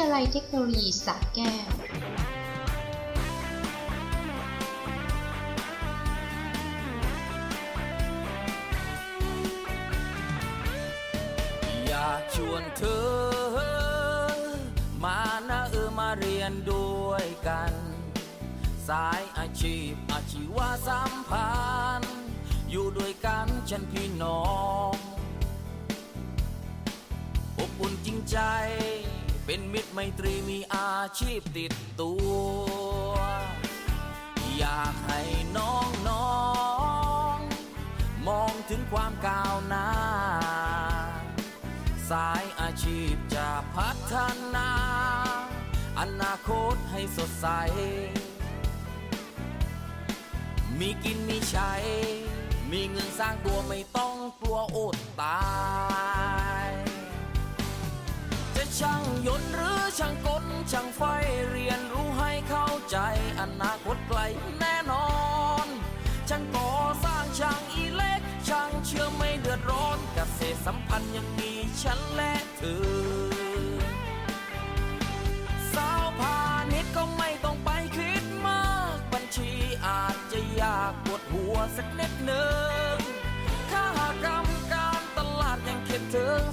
ยาลัยเทคโนโลยีสระแก้วอยากชวนเธอ มานะเออมาเรียนด้วยกัน สายอาชีพอาชีวะสัมพันธ์อยู่ด้วยกันฉันพี่น้อง อบอุ่นจริงใจ เป็นมิตรไมตรีมีอาชีพติดตัว อยากให้น้องน้องๆมองถึงความก้าวหน้า สายอาชีพจะพัฒนา อนาคตให้สดใส มีกินมีใช้ มีเงินสร้างตัวไม่ต้องกลัวอดตาย ช่างยนต์หรือช่างกลช่างไฟเรียนรู้ให้เข้าใจอนาคตไกลแน่นอนช่างก่อสร้างช่างอีเล็กช่างเชื่อไม่เดือดร้อนเกษตรสัมพันธ์ยังมีฉันและเธอสาวพาณิชย์ก็ไม่ต้องไปคิดมาก บัญชีอาจจะยากปวดหัวสักนิดหนึ่ง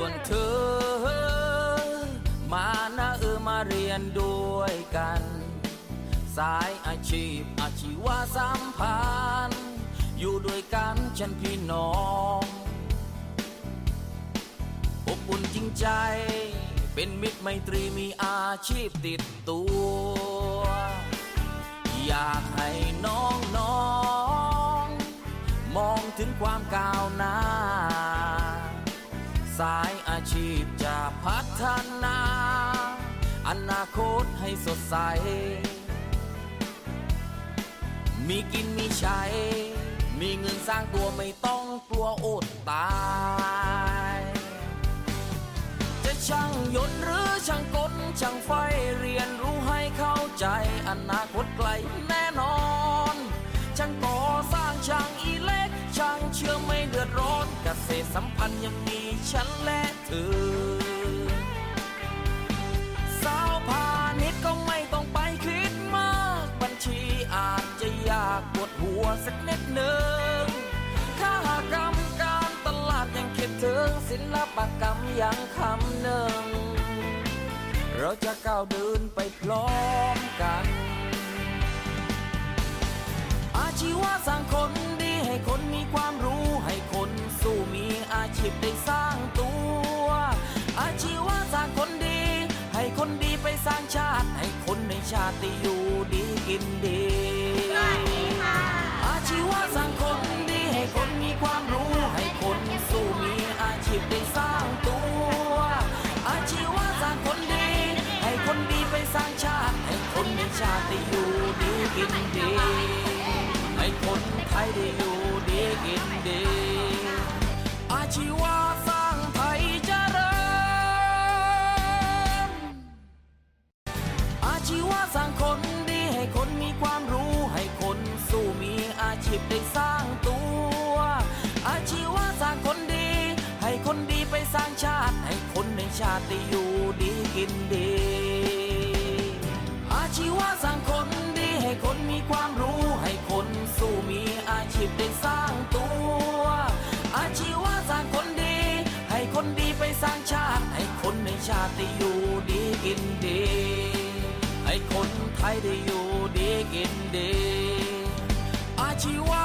วนเธอ มานะเออมาเรียนด้วยกัน สายอาชีพอาชีวะสัมพันธ์อยู่ด้วยกันฉันพี่น้องอบอุ่นจริงใจ เป็นมิตรไมตรีมีอาชีพติดตัว อยากให้น้องน้องๆมองถึงความก้าวหน้า สายอาชีพจะพัฒนา อนาคตให้สดใส มีกินมีใช้ มีเงินสร้างตัวไม่ต้องกลัวอดตาย จะช่างยนต์หรือช่างกลช่างไฟเรียนรู้ให้เข้าใจ อนาคตไกลแน่นอน สัมพันธ์ยังมีฉันและเธอ สาวพาณิชย์ก็ไม่ต้องไปคิดมาก บัญชีอาจจะยากปวดหัวสักนิดหนึ่งค่ากรรมการตลาดยังคิดถึงศิลปกรรมยังคำหนึ่ง เราจะก้าวเดินไปพร้อมกัน อาชีวะสร้างคนดี ชีพได้สร้างตัว อาชีวะสร้างคนดี ให้คนดีไปสร้างชาติ ให้คนในชาติได้อยู่ดีกินดีอาชีวะสร้างคนดีให้คนมีความรู้ ชีวะสร้างไทยเจริญ อาชีวะสร้างคนดีให้คนมีความรู้ให้คนสู้มีอาชีพได้สร้างตัว อาชีวะสร้างคนดี ให้คนดีไปสร้างชาติ ให้คนในชาติได้อยู่ดีกินดี อาชีวะสร้างคนดีให้คนมีความรู้ให้คนสู้มีอาชีพได้สร้าง ชาติได้อยู่ดีกินดี ให้คนไทยได้อยู่ดีกินดี อาชีวะ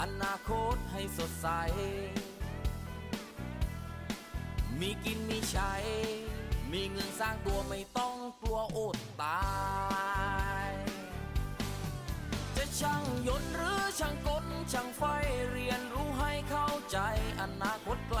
อนาคตให้สดใส มีกินมีใช้ มีเงินสร้างตัวไม่ต้องกลัวอดตาย จะช่างยนต์หรือช่างกลช่างไฟเรียนรู้ให้เข้าใจ อนาคตไกล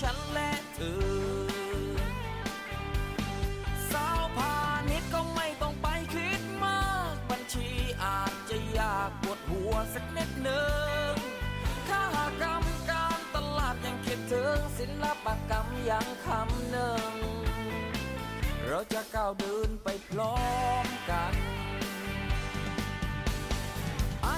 ฉันและเธอ สาวพาณิชย์ก็ไม่ต้องไปคิดมาก บัญชีอาจจะยากปวดหัวสักนิดหนึ่งข้ากรรมการตลาดยังคิดถึงศิลปกรรมยังคำหนึ่ง เราจะก้าวเดินไปพร้อมกัน